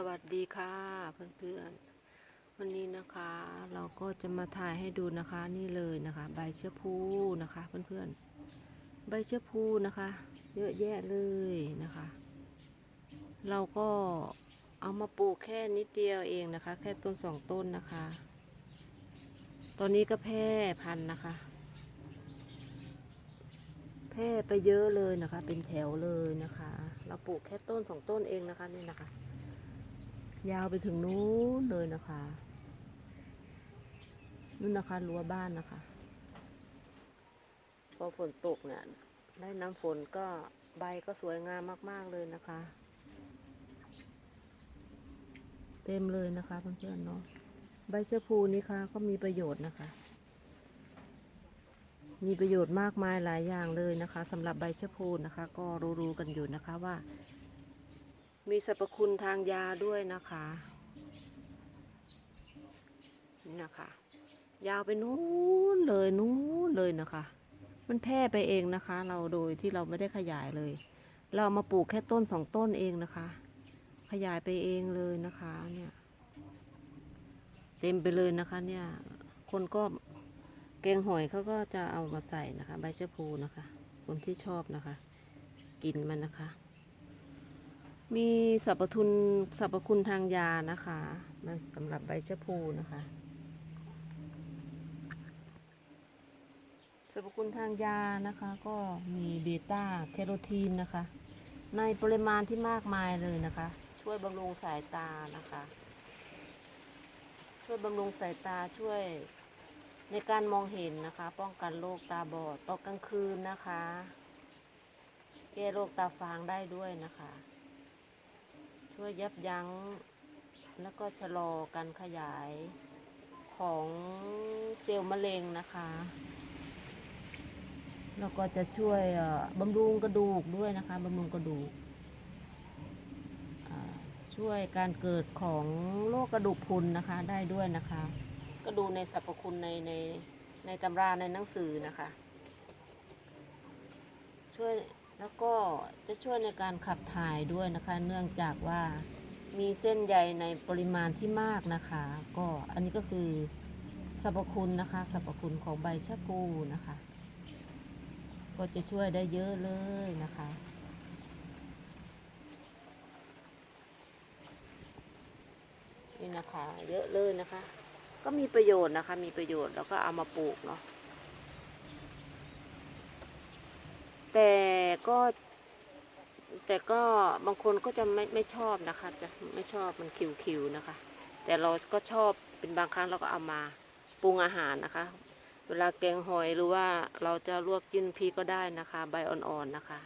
สวัสดีค่ะเพื่อนๆ วันนี้นะคะเราก็จะมาถ่ายให้ดูนะคะนี่เลยนะคะ ใบเชื้อพูนะคะเพื่อนๆ ใบเชื้อพูนะคะ เยอะแยะเลยนะคะ เราก็เอามาปลูกแค่นิดเดียวเองนะคะ แค่ต้นสองต้นนะคะ ตอนนี้ก็แพร่พันธุ์นะคะ แพร่ไปเยอะเลยนะคะ เป็นแถวเลยนะคะ เราปลูกแค่ต้นสองต้นเองนะคะนี่นะคะ ยาวไปถึงนู้นเลยนะคะนู่นนะคะรั้วบ้านนะคะ พอฝนตกเนี่ยได้น้ำฝนก็ใบก็สวยงามมาก ๆ เลยนะคะ เต็มเลยนะคะเพื่อนๆเนาะใบเชื้อพูนี่ค่ะก็มีประโยชน์นะคะ มีประโยชน์มากมายหลายอย่างเลยนะคะสำหรับใบเชื้อพูนะคะ ก็รู้ๆกันอยู่นะคะว่า มีสรรพคุณทางยาด้วยนะคะ นี่นะคะ ยาวไปนู้นเลยนู้นเลยนะคะ มันแพร่ไปเองนะคะ เราโดยที่เราไม่ได้ขยายเลย เรามาปลูกแค่ต้นสองต้นเองนะคะ ขยายไปเองเลยนะคะ เนี่ย เต็มไปเลยนะคะ เนี่ย คนก็แกงหอยเขาก็จะเอามาใส่นะคะ ใบชะพูนะคะ คนที่ชอบนะคะ กินมันนะคะ มีสรรพทุนสรรพคุณทางยานะคะมันสำหรับใบชะพูนะคะสรรพคุณทางยานะคะก็มีเบต้าแคโรทีนนะคะ ในปริมาณที่มากมายเลยนะคะ ช่วยบำรุงสายตานะคะ ช่วยบำรุงสายตาช่วยในการมองเห็นนะคะ ป้องกันโรคตาบอดตอนกลางคืนนะคะ แก้โรคตาฟางได้ด้วยนะคะ ช่วยยับยั้ง แล้วก็ชะลอการขยายของเซลล์มะเร็งนะคะ แล้วก็จะช่วยบำรุงกระดูกด้วยนะคะบำรุงกระดูก ช่วยการเกิดของโรคกระดูกพรุนนะคะได้ด้วยนะคะ ก็ดูในสรรพคุณในในในตำราในหนังสือนะคะ ช่วย แล้วก็จะช่วยในการขับถ่ายด้วยนะคะ เนื่องจากว่ามีเส้นใยในปริมาณที่มากนะคะ ก็อันนี้ก็คือสรรพคุณนะคะสรรพคุณของใบชะพูนะคะ ก็จะช่วยได้เยอะเลยนะคะนี่นะคะ เยอะเลยนะคะ ก็มีประโยชน์นะคะ มีประโยชน์แล้วก็เอามาปลูกเนาะ แต่ ก็แต่ก็บางคนก็จะไม่ไม่ชอบนะคะ จะไม่ชอบมันคิวๆนะคะ แต่เราก็ชอบเป็นบางครั้งเราก็เอามาปรุงอาหารนะคะ เวลาแกงหอยหรือว่าเราจะลวกจิ้นพริกก็ได้นะคะ ใบอ่อนๆนะคะ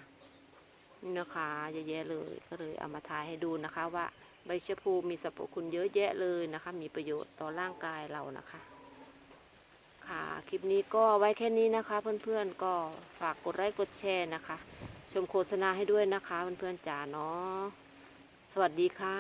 นี่นะคะเยอะแยะเลยก็เลยเอามาถ่ายให้ดูนะคะว่าใบชะพูมีสรรพคุณเยอะแยะเลยนะคะ มีประโยชน์ต่อร่างกายเรานะคะ ค่ะคลิปนี้ก็ไว้แค่นี้นะคะ เพื่อนๆก็ฝากกดไลค์กดแชร์นะคะ ชมโฆษณาให้ด้วยนะคะเพื่อนๆจ๋าเนาะสวัสดีค่ะ